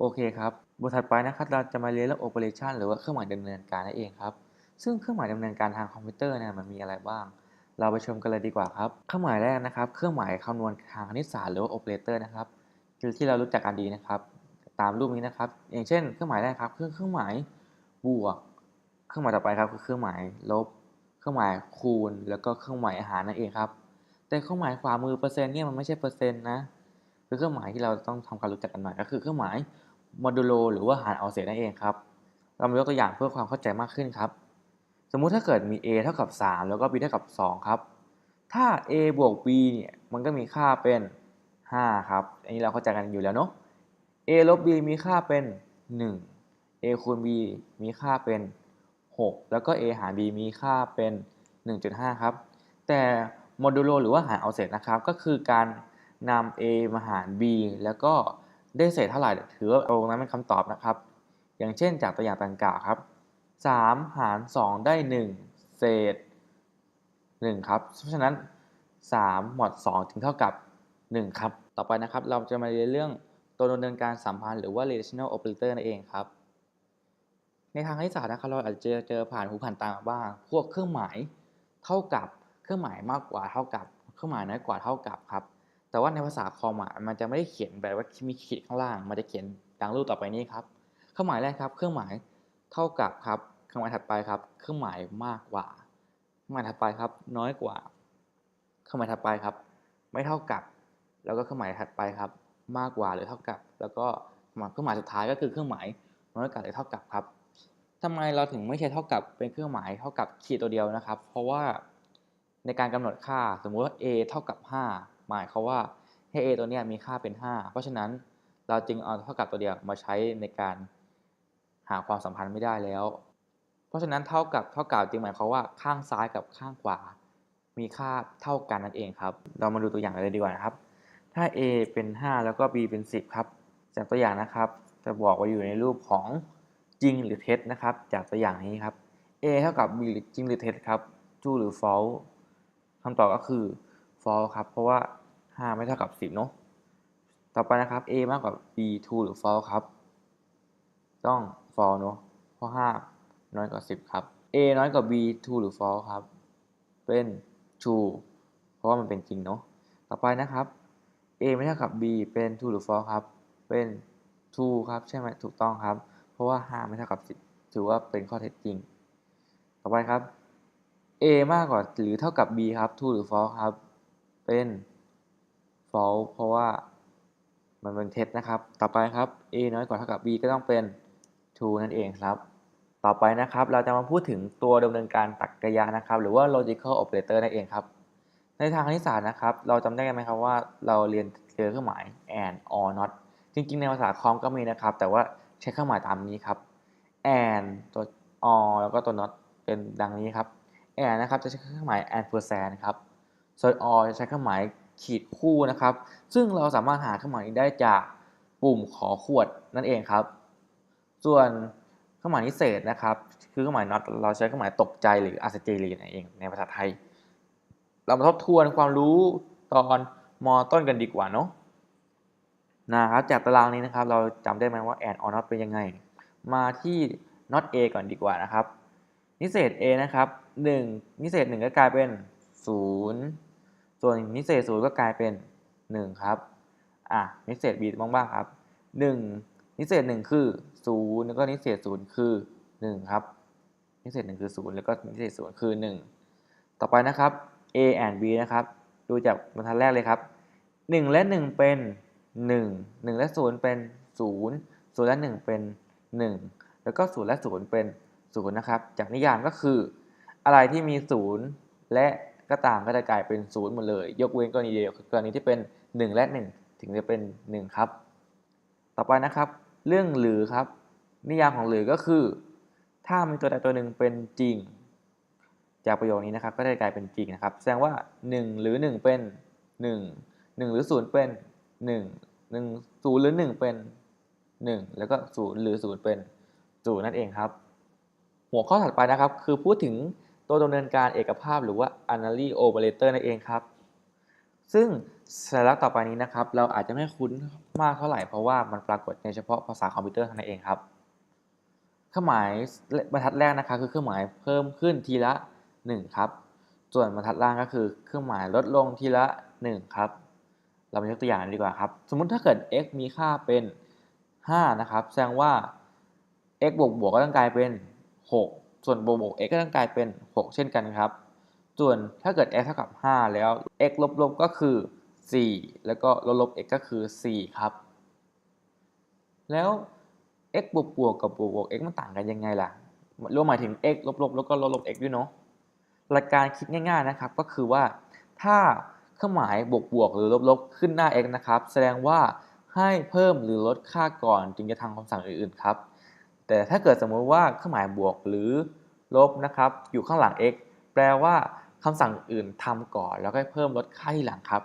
โอเคครับ บทถัดไปนะครับเราจะมาเรียนเรื่อง operation หรือว่าเครื่องหมายดำเนินการนั่นเองครับ ซึ่งเครื่องหมายดำเนินการทางคอมพิวเตอร์เนี่ยมันมีอะไรบ้าง เราไปชมกันเลยดีกว่าครับ เครื่องหมายแรกนะครับ เครื่องหมายคำนวณทางคณิตศาสตร์หรือว่า operator นะครับคือที่เรารู้จักกันดีนะครับ ตามรูปนี้นะครับ อย่างเช่น เครื่องหมายแรกครับเครื่องเครื่องหมายบวก เครื่องหมายต่อไปครับคือเครื่องหมายลบ เครื่องหมายคูณ แล้วก็เครื่องหมายหารนั่นเองครับ แต่เครื่องหมายขวามือเปอร์เซ็นต์เนี่ยมันไม่ใช่เปอร์เซ็นต์นะ คือเครื่องหมายที่เราต้องทำความรู้จักกันหน่อยก็คือเครื่องหมาย โมดูโลหรือว่าหารเอาเศษนั่นเองครับ เรามายกตัวอย่างเพื่อความเข้าใจมากขึ้นครับ สมมุติถ้าเกิดมี a เท่ากับ 3 แล้วก็ b เท่ากับ 2 ครับ ถ้า a บวก b เนี่ยมันก็มีค่าเป็น 5 ครับ อันนี้เราเข้าใจกันอยู่แล้วเนาะ a ลบ b มีค่าเป็น 1 a คูณ b มีค่าเป็น 6 แล้วก็ a หาร b มีค่าเป็น 1.5 ครับ แต่โมดูโลหรือว่าหารเอาเศษนะครับ ก็คือการนำ a มาหาร b แล้วก็ ได้เศษเท่าไหร่ถือว่าตรงนั้นเป็นคำตอบนะครับ อย่างเช่นจากตัวอย่างต่างกล่าวครับ 3 หาร 2 ได้ 1 เศษ 1 ครับ เพราะฉะนั้น 3 หมวด2 ถึงเท่ากับ 1 ครับ ต่อไปนะครับ เราจะมาเรียนเรื่องตัวดำเนินการสัมพันธ์หรือว่า relational operator นั่นเองครับ ในทางคณิตศาสตร์นะครับเราอาจจะเจอเจอผ่านหูผ่านตาบ้าง พวกเครื่องหมายเท่ากับ เครื่องหมายมากกว่าเท่ากับ เครื่องหมายน้อยกว่าเท่ากับครับ แต่ว่าในภาษาคอมอะมันจะไม่ได้เขียนแบบว่ามีขีดข้างล่าง มันจะเขียนดังรูปต่อไปนี้ครับ เครื่องหมายแรกครับ เครื่องหมายเท่ากับครับ เครื่องหมายถัดไปครับ เครื่องหมายมากกว่า เครื่องหมายถัดไปครับ น้อยกว่า เครื่องหมายถัดไปครับ ไม่เท่ากับ แล้วก็เครื่องหมายถัดไปครับ มากกว่าหรือเท่ากับ แล้วก็เครื่องหมายสุดท้ายก็คือเครื่องหมายน้อยกว่าหรือเท่ากับครับทำไมเราถึงไม่ใช้เท่ากับเป็นเครื่องหมายเท่ากับขีดตัวเดียวนะครับ เพราะว่าในการกำหนดค่าสมมุติว่า a เท่ากับ 5 หมายเขาว่าให้ a ตัวนี้มีค่าเป็น 5 เพราะฉะนั้นเราจึงเอาเท่ากับตัวเดียวมาใช้ในการหาความสัมพันธ์ไม่ได้แล้ว เพราะฉะนั้นเท่ากับเท่ากับจึงหมายความว่าข้างซ้ายกับข้างขวา มีค่าเท่ากันนั่นเองครับ เรามาดูตัวอย่างกันเลยดีกว่านะครับ ถ้า a เป็น 5 แล้วก็ b เป็น 10 ครับ จากตัวอย่างนะครับ จะบอกว่าอยู่ในรูปของจริงหรือเท็จนะครับ จากตัวอย่างนี้ครับ a เท่ากับ b หรือจริงหรือเท็จครับ true หรือ false คำตอบก็คือ false ครับ เพราะว่า 5 ไม่เท่ากับ 10 เนาะ ต่อไปนะครับ a มากกว่า b true หรือ false ครับ ต้อง false เนาะ เพราะ 5 น้อยกว่า 10 ครับ a น้อยกว่า b true หรือ false ครับ เป็น true เพราะว่ามันเป็นจริงเนาะ ต่อไปนะครับ a ไม่เท่ากับ b เป็น true หรือ false ครับ เป็น true ครับ ใช่ไหมถูกต้องครับ เพราะว่า 5 ไม่เท่ากับ 10 ถือว่าเป็นข้อเท็จจริง ต่อไปครับ a มากกว่าหรือเท่ากับ b ครับ true หรือ false ครับ เป็น false เพราะว่ามันเป็นเท็จนะครับ ต่อไปครับ a น้อยกว่าเท่ากับ b ก็ต้องเป็น true นั่นเองครับ ต่อไปนะครับ เราจะมาพูดถึงตัวดำเนินการตรรกะนะครับ หรือว่า logical operator นั่นเองครับ ในทางคณิตศาสตร์นะครับ เราจำได้ไหมครับว่าเราเรียนเจอเครื่องหมาย and or not จริง ๆ ในภาษาคอมก็มีนะครับ แต่ว่าใช้เครื่องหมายตามนี้ครับ and ตัว or แล้วก็ตัว not เป็นดังนี้ครับ and นะครับจะใช้เครื่องหมาย and percent ครับส่วน or จะใช้เครื่องหมาย ขีดคู่นะครับ ซึ่งเราสามารถหาเครื่องหมายนี้ได้จากปุ่มขอขวดนั่นเองครับ ส่วนเครื่องหมายนิเศษนะครับ คือเครื่องหมาย not เราใช้เครื่องหมายตกใจหรืออัศจรรย์นั่นเองในภาษาไทย เรามาทบทวนความรู้ตอนมต้นกันดีกว่าเนาะนะครับจากตารางนี้นะครับ เราจำได้ไหมว่า and or not เป็นยังไง มาที่ not a ก่อนดีกว่านะครับ นิเศษ a นะครับ1นิเศษ1ก็กลายเป็น 0 ส่วนนิเศษ0ก็กลายเป็น 1 ครับ อะนิเศษ b บ้างๆครับ 1 นิเศษ 1 คือ 0 แล้วก็นิเศษ 0 คือ 1 ครับ นิเศษ 1 คือ 0 แล้วก็นิเศษ 0 คือ 1 ต่อไปนะครับ a and b นะครับ ดูจากบรรทัดแรกเลยครับ 1 และ 1 เป็น 1 1 และ 0 เป็น 0 0 และ 1 เป็น 1 แล้วก็ 0 และ 0 เป็น 0 นะครับ จากนิยามก็คือ อะไรที่มี 0 และ ก็ตามก็จะกลายเป็น0หมดเลย ยกเว้นกรณีเดียวคือกรณีที่เป็น 1 และ 1 ถึงจะเป็น 1 ครับ ต่อไปนะครับ เรื่องหรือครับ นิยามของหรือก็คือ ถ้ามีตัวใดตัวหนึ่งเป็นจริง จากประโยคนี้นะครับ ก็ได้กลายเป็นจริงนะครับ แสดงว่า 1 หรือ 1 เป็น 1 1 หรือ 0 เป็น 1 1 0 หรือ 1 เป็น 1 แล้วก็ 0 หรือ 0 เป็น 0 นั่นเองครับ หัวข้อถัดไปนะครับ คือพูดถึง ตัวดำเนินการเอกภาพหรือว่า unary operator นั่นเองครับ ซึ่งสัญลักษณ์ต่อไปนี้นะครับ เราอาจจะไม่คุ้นมากเท่าไหร่เพราะว่ามันปรากฏในเฉพาะภาษาคอมพิวเตอร์เท่านั้นเองครับ เครื่องหมายบรรทัดแรกนะครับคือเครื่องหมายเพิ่มขึ้นทีละ 1 ครับ ส่วนบรรทัดล่างก็คือเครื่องหมายลดลงทีละ 1 ครับ เรามายกตัวอย่างดีกว่าครับ สมมุติถ้าเกิด x มีค่าเป็น 5 นะครับ แสดงว่า x บวกบวกก็ต้องกลายเป็น 6 ส่วนบวกบวก x ก็ต้องกลายเป็น 6 เช่นกันครับ ส่วนถ้าเกิด x เท่ากับ 5 แล้ว x ลบลบก็คือ 4 แล้วก็ลบลบ x ก็คือ 4 ครับ แล้ว x บวกบวกกับบวกบวก x มันต่างกันยังไงล่ะรวมหมายถึง x ลบลบแล้วก็ลบลบ x ด้วยเนาะ หลักการคิดง่าย ๆนะครับ ก็คือว่าถ้าเครื่องหมายบวกบวกหรือลบลบขึ้นหน้า x นะครับ แสดงว่าให้เพิ่มหรือลดค่าก่อนจึงจะทำคำสั่งอื่นๆครับ แต่ถ้าเกิดสมมติว่าเครื่องหมายบวกหรือลบนะครับ อยู่ข้างหลัง x แปลว่าคำสั่งอื่นทำก่อน แล้วก็เพิ่มลดค่าที่หลังครับ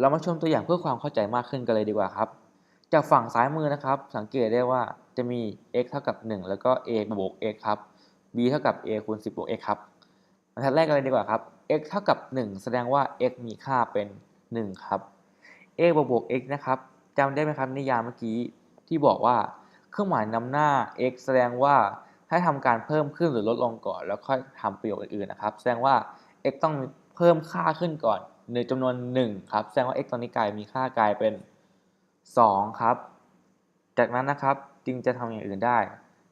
เรามาชมตัวอย่างเพื่อความเข้าใจมากขึ้นกันเลยดีกว่าครับ จากฝั่งซ้ายมือนะครับ สังเกตได้ว่าจะมี x เท่ากับ 1 แล้วก็ a บวก x ครับ b เท่ากับ a คูณ10บวก x ครับบรรทัดแรกกันเลยดีกว่าครับ x เท่ากับ 1 แสดงว่า x มีค่าเป็น 1 ครับ a บวกบวก x นะครับจำได้ไหมครับนิยามเมื่อกี้ที่บอกว่า เครื่องหมายนำหน้า x แสดงว่าให้ทำการเพิ่มขึ้นหรือลดลงก่อน แล้วค่อยทำประโยคอื่นๆนะครับ แสดงว่า x ต้องเพิ่มค่าขึ้นก่อนในจำนวน 1 ครับ แสดงว่า x ตอนนี้กลายมีค่ากลายเป็น 2 ครับ จากนั้นนะครับจึงจะทำอย่างอื่นได้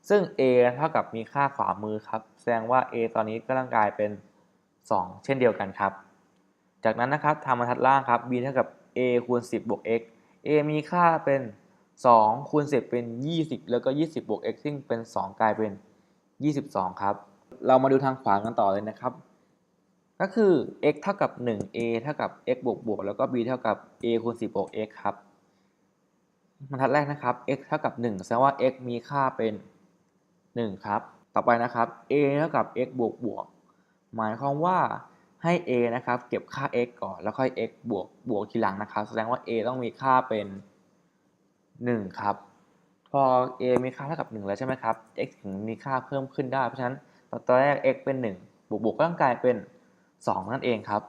ซึ่ง a เท่ากับมีค่าขวามือครับ แสดงว่า a ตอนนี้ก็ต้องกลายเป็น 2 เช่นเดียวกันครับ จากนั้นนะครับทำบรรทัดล่างครับ b เท่ากับ a คูณ 10 บวก x a มีค่าเป็น 2คูณ10เป็น 20 แล้วก็ 20บวก x ซึ่งเป็น 2 กลายเป็น 22 ครับ เรามาดูทางขวากันต่อเลยนะครับ ก็คือ x เท่ากับ 1 a เท่ากับ x บวกบวกแล้วก็ b เท่ากับ a คูณ10บวก x ครับบรรทัดแรกนะครับ x เท่ากับ 1 แสดงว่า x มีค่าเป็น 1 ครับ ต่อไปนะครับ a เท่ากับ x บวกบวก หมายความว่าให้ a นะครับ เก็บค่า x ก่อน แล้วค่อย x บวกบวกทีหลังนะครับ แสดงว่า a ต้องมีค่าเป็น 1 ครับ พอ a มีค่าเท่ากับ 1 แล้วใช่ไหมครับ x ถึงมีค่าเพิ่มขึ้นได้ เพราะฉะนั้นตอนแรก x เป็น 1 บวกบวกก็ต้องกลายเป็น 2 นั่นเองครับ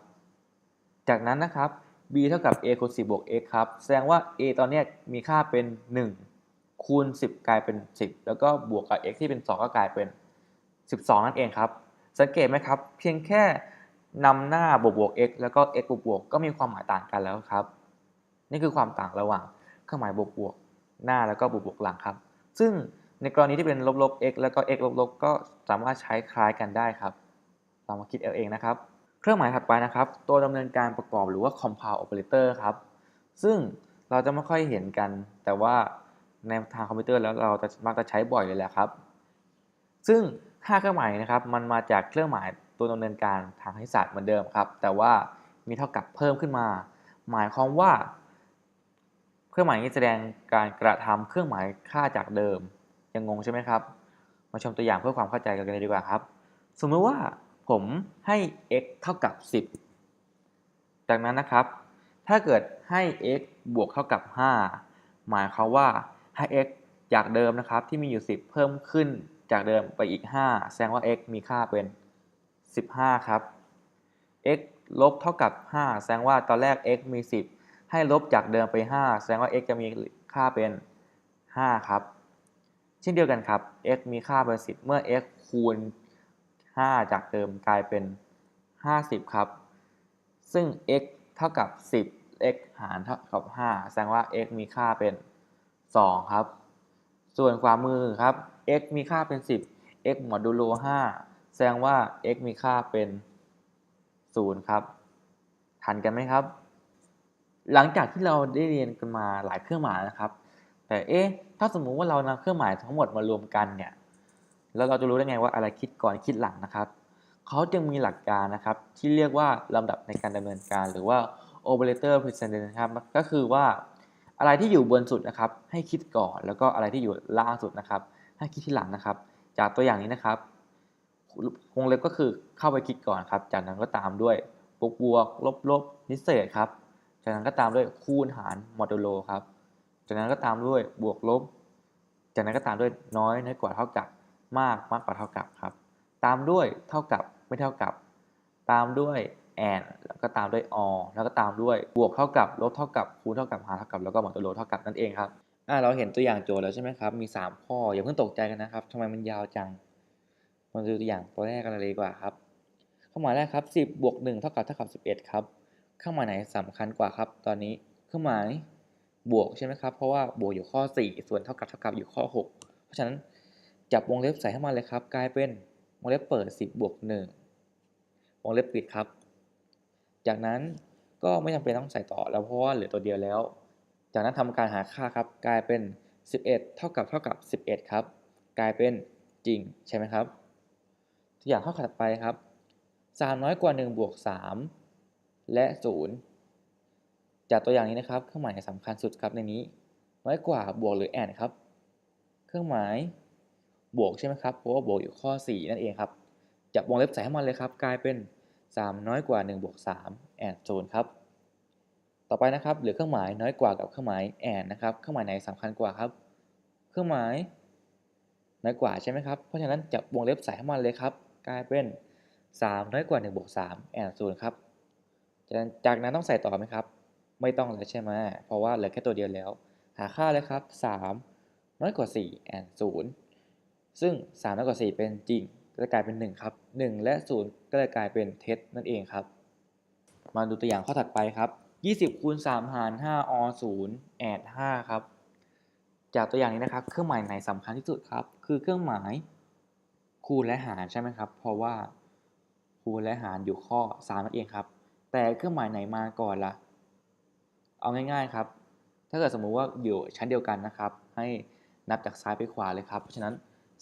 จากนั้นนะครับ b เท่ากับ a คูณ10บวก x ครับ แสดงว่า a ตอนนี้มีค่าเป็น 1 คูณ 10 กลายเป็น 10 แล้วก็บวกกับ x ที่เป็น 2 ก็กลายเป็น 12 นั่นเองครับ สังเกตไหมครับ เพียงแค่นำหน้าบวกบวก x แล้วก็ x บวกบวกก็มีความหมายต่างกันแล้วครับ นี่คือความต่างระหว่าง เครื่องหมายบวกบวกหน้าแล้วก็บวกบวกหลังครับ ซึ่งในกรณีที่เป็นลบลบ x แล้วก็ x ลบลบก็สามารถใช้คล้ายกันได้ครับ เรามาคิดเอาเองนะครับ เครื่องหมายถัดไปนะครับ ตัวดำเนินการประกอบหรือว่า compound operator ครับ ซึ่งเราจะไม่ค่อยเห็นกัน แต่ว่าในทางคอมพิวเตอร์แล้วเราจะมักจะใช้บ่อยเลยแหละครับ ซึ่งค่าเครื่องหมายนะครับ มันมาจากเครื่องหมายตัวดำเนินการทางคณิตศาสตร์เหมือนเดิมครับ แต่ว่ามีเท่ากับเพิ่มขึ้นมา หมายความว่า เครื่องหมายนี้แสดงการกระทำเครื่องหมายค่าจากเดิม ยังงงใช่ไหมครับ มาชมตัวอย่างเพื่อความเข้าใจกันเลยดีกว่าครับ สมมติว่าผมให้ x เท่ากับ 10 จากนั้นนะครับ ถ้าเกิดให้ x บวกเท่ากับ 5 หมายความว่าให้ x จากเดิมนะครับที่มีอยู่ 10 เพิ่มขึ้นจากเดิมไปอีก 5 แสดงว่า x มีค่าเป็น 15 ครับ x ลบเท่ากับ 5 แสดงว่าตอนแรก x มี 10 ให้ลบจากเดิมไป 5 แสดงว่า x จะมีค่าเป็น 5 ครับ เช่นเดียวกันครับ x มีค่าเป็น 10 เมื่อ x คูณ 5 จากเดิมกลายเป็น 50 ครับ ซึ่ง x เท่ากับ 10 x หารเท่ากับ 5 แสดงว่า x มีค่าเป็น 2 ครับ ส่วนขวามือครับ x มีค่าเป็น 10 x หมดดูโล 5 แสดงว่า x มีค่าเป็น 0 ครับ ทันกันไหมครับ หลังจากที่เราได้เรียนกันมาหลายเครื่องหมายนะครับ แต่เอ๊ะถ้าสมมุติว่าเรานำเครื่องหมายทั้งหมดมารวมกันเนี่ยแล้วเราจะรู้ได้ไงว่าอะไรคิดก่อนคิดหลังนะครับเขาจึงมีหลักการนะครับที่เรียกว่าลำดับในการดำเนินการ หรือว่า operator precedence นะครับก็คือว่าอะไรที่อยู่บนสุดนะครับ ให้คิดก่อนแล้วก็อะไรที่อยู่ล่างสุดนะครับ ให้คิดที่หลังนะครับ จากตัวอย่างนี้นะครับวงเล็บก็คือเข้าไปคิดก่อนครับ จากนั้นก็ตามด้วยบวกบวกลบลบนิเศษครับ จากนั้นก็ตามด้วยคูณหารโมดูโลครับ จากนั้นก็ตามด้วยบวกลบ จากนั้นก็ตามด้วยน้อยน้อยกว่าเท่ากับ มากมากกว่าเท่ากับครับ ตามด้วยเท่ากับไม่เท่ากับ ตามด้วย and แล้วก็ตามด้วย or แล้วก็ตามด้วยบวกเท่ากับลบเท่ากับคูณเท่ากับหารเท่ากับแล้วก็มวดตัวโลเท่ากับนั่นเองครับอ่าเราเห็นตัวอย่างโจทย์แล้วใช่ไหมครับ มี 3 ข้อ อย่าเพิ่งตกใจกันนะครับทำไมมันยาวจัง มาดูตัวอย่างตัวแรกกันเลยดีกว่าครับเครื่อหมายแรกครับ 10บวก1เท่ากับเท่ากับ 11 ครับ เครื่องหมายไหนสำคัญกว่าครับ ตอนนี้เครื่องหมายบวกใช่ไหมครับ เพราะว่าบวกอยู่ข้อ 4 ส่วนเท่ากับเท่ากับอยู่ข้อ 6 เพราะฉะนั้นจับวงเล็บใส่เข้ามาเลยครับ กลายเป็นวงเล็บเปิด 10บวก1วงเล็บปิดครับ จากนั้นก็ไม่จำเป็นต้องใส่ต่อแล้วเพราะว่าเหลือตัวเดียวแล้ว จากนั้นทำการหาค่าครับ กลายเป็น 11 เท่ากับเท่ากับ 11 ครับ กลายเป็นจริงใช่ไหมครับ ตัวอย่างข้อถัดไปครับ3น้อยกว่า 1 บวก 3 และ 0 จากตัวอย่างนี้นะครับ เครื่องหมายสำคัญสุดครับในนี้น้อยกว่าบวกหรือแอนครับ เครื่องหมายบวกใช่ไหมครับ เพราะว่าบวกอยู่ข้อ 4 นั่นเองครับ จับวงเล็บใส่ให้มันเลยครับ กลายเป็น 3 น้อยกว่า1บวก3แอน0ครับ ต่อไปนะครับเหลือเครื่องหมายน้อยกว่ากับเครื่องหมายแอนนะครับ เครื่องหมายไหนสำคัญกว่าครับ เครื่องหมายน้อยกว่าใช่ไหมครับ เพราะฉะนั้นจับวงเล็บใส่ให้มันเลยครับ กลายเป็น 3 น้อยกว่า1บวก3แอน0ครับ จากนั้นต้องใส่ต่อไหมครับ ไม่ต้องแล้วใช่ไหมเพราะว่าเหลือแค่ตัวเดียวแล้ว หาค่าเลยครับ 3 น้อยกว่า4แอน0ซึ่ง 3 น้อยกว่า 4 เป็นจริง ก็จะกลายเป็น 1 ครับ 1 และ 0 ก็เลยกลายเป็นเท็จนั่นเองครับ มาดูตัวอย่างข้อถัดไปครับ 20คูณ3หาร5อ0แอด5ครับ จากตัวอย่างนี้นะครับ เครื่องหมายไหนสำคัญที่สุดครับ คือเครื่องหมายคูณและหารใช่ไหมครับ เพราะว่าคูณและหารอยู่ข้อ3นั่นเองครับ แต่เครื่องหมายไหนมาก่อนล่ะ เอาง่ายๆครับ ถ้าเกิดสมมุติว่าอยู่ชั้นเดียวกันนะครับ ให้นับจากซ้ายไปขวาเลยครับ เพราะฉะนั้น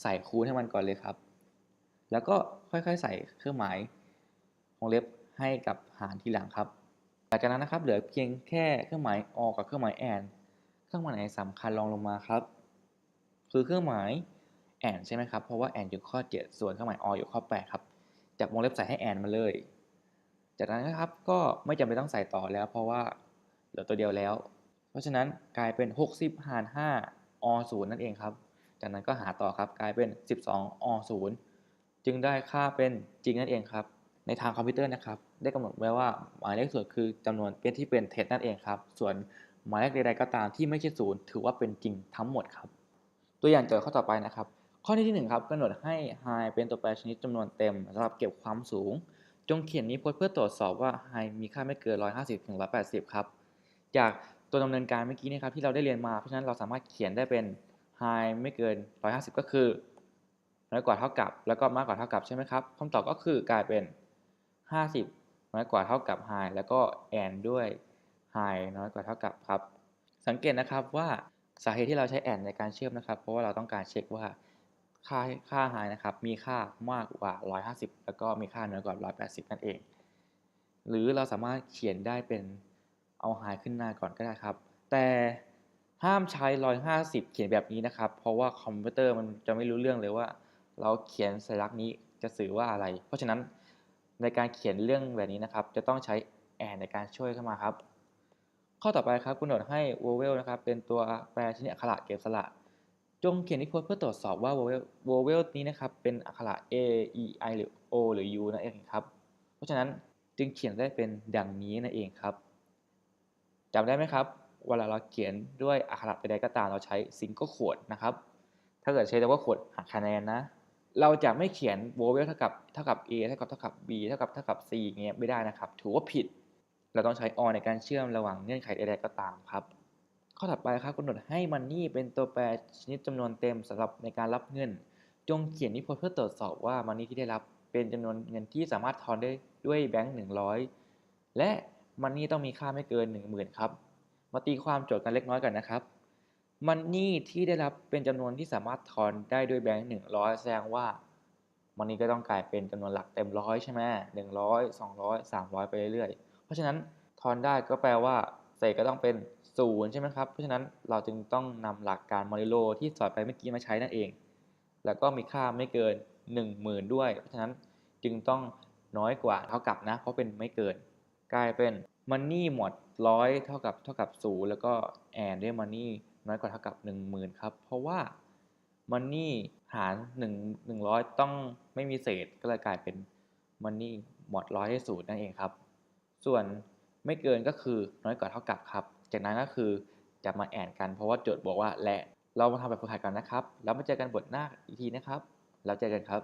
ใส่คูณให้มันก่อนเลยครับ แล้วก็ค่อยๆใส่เครื่องหมายวงเล็บให้กับหารทีหลังครับ หลังจากนั้นนะครับ เหลือเพียงแค่เครื่องหมายอกับเครื่องหมายแอนเครื่องหมายไหนสำคัญลองลงมาครับ คือเครื่องหมายแอนใช่ไหมครับ เพราะว่าแอนอยู่ข้อ 7 ส่วนเครื่องหมายออยู่ข้อ 8 ครับจับวงเล็บใส่ให้แอนมาเลย จากนั้นนะครับก็ไม่จำเป็นต้องใส่ต่อแล้วเพราะว่าเหลือตัวเดียวแล้ว เพราะฉะนั้นกลายเป็น 60 หาร 5อ0นั่นเองครับ จากนั้นก็หาต่อครับกลายเป็น 12อ0จึงได้ค่าเป็นจริงนั่นเองครับ ในทางคอมพิวเตอร์นะครับ ได้กำหนดไว้ว่าหมายเลขส่วนคือจำนวนเป็นที่เป็นเท็จนั่นเองครับ ส่วนหมายเลขใดๆก็ตามที่ไม่ใช่ศูนย์ถือว่าเป็นจริงทั้งหมดครับ ตัวอย่างโจทย์ข้อต่อไปนะครับ ข้อที่ 1 ครับกำหนดให้ high เป็นตัวแปรชนิดจำนวนเต็มสำหรับเก็บความสูง จงเขียนนิพจน์เพื่อตรวจสอบว่า high มีค่าไม่เกิน 150ถึง180 ครับ จากตัวดำเนินการเมื่อกี้นะครับที่เราได้เรียนมา เพราะฉะนั้นเราสามารถเขียนได้เป็น high ไม่เกิน 150 ก็คือน้อยกว่าเท่ากับ แล้วก็มากกว่าเท่ากับใช่ไหมครับคำตอบก็คือกลายเป็น 50 น้อยกว่าเท่ากับ high แล้วก็ and ด้วย high น้อยกว่าเท่ากับครับ สังเกตนะครับว่าสาเหตุที่เราใช้ and ในการเชื่อมนะครับ เพราะว่าเราต้องการเช็คว่า ค่าค่า high นะครับ มีค่ามากกว่า 150 แล้วก็มีค่าน้อยกว่า 180 นั่นเอง หรือเราสามารถเขียนได้เป็นเอา high ขึ้นหน้าก่อนก็ได้ครับ แต่ห้ามใช้ 150 เขียนแบบนี้นะครับ เพราะว่าคอมพิวเตอร์มันจะไม่รู้เรื่องเลยว่า เราเขียนสัญลักษณ์นี้จะสื่อว่าอะไร เพราะฉะนั้นในการเขียนเรื่องแบบนี้นะครับ จะต้องใช้ and ในการช่วยเข้ามาครับ ข้อต่อไปครับกำหนดให้ vowel นะครับ เป็นตัวแปรชนิดอักขระเก็บสระ จงเขียนนิพจน์เพื่อตรวจสอบว่า vowel vowel นี้นะครับเป็นอักขระ a e i หรือ o หรือ u นั่นเองครับ เพราะฉะนั้นจึงเขียนได้เป็นดังนี้นั่นเองครับจำได้ไหมครับเวลาเราเขียนด้วยอักขระใดๆก็ตามเราใช้ single quote นะครับ ถ้าเกิดใช้ double quote หักคะแนนนะ เราจะไม่เขียน vowel เท่ากับเท่ากับ a เท่ากับเท่ากับ b เท่ากับเท่ากับ c เงี้ยไม่ได้นะครับ ถือว่าผิด เราต้องใช้ or ในการเชื่อมระหว่างเงื่อนไขใดๆก็ตามครับ ข้อถัดไปครับกำหนดให้มันนี่เป็นตัวแปรชนิดจำนวนเต็มสำหรับในการรับเงิน จงเขียนนิพจน์เพื่อตรวจสอบว่ามันนี่ที่ได้รับเป็นจำนวนเงินที่สามารถทอนได้ด้วยแบงค์100 และมันนี่ต้องมีค่าไม่เกิน 10,000ครับ มาตีความโจทย์กันเล็กน้อยกันนะครับ มันนี่ที่ได้รับเป็นจำนวนที่สามารถทอนได้ด้วยแบงค์100 แสดงว่ามันนี่ก็ต้องกลายเป็นจำนวนหลักเต็มร้อยใช่ไหมหนึ่งร้อยสองร้อยสามร้อยไปเรื่อยๆ เพราะฉะนั้นทอนได้ก็แปลว่าเศษก็ต้องเป็น ศูนย์ใช่ไหมครับ เพราะฉะนั้นเราจึงต้องนำหลักการมอริโลที่สอนไปเมื่อกี้มาใช้นั่นเอง แล้วก็มีค่าไม่เกิน 10,000 ด้วย เพราะฉะนั้นจึงต้องน้อยกว่าเท่ากับนะ เพราะเป็นไม่เกิน กลายเป็นมันนี่หมดร้อยเท่ากับเท่ากับศูนย์แล้วก็แอนด้วยมันนี่น้อยกว่าเท่ากับ 10,000 ครับ เพราะว่ามันนี่หาร1 100 ต้องไม่มีเศษก็เลยกลายเป็นมันนี่หมดร้อยได้ศูนย์นั่นเองครับ ส่วนไม่เกินก็คือน้อยกว่าเท่ากับครับ จากนั้นก็คือจะมาแอนกันเพราะว่าโจทย์บอกว่าและเรามาทำแบบฝึกหัดกันนะครับ แล้วมาเจอกันบทหน้าอีกทีนะครับ แล้วเจอกันครับ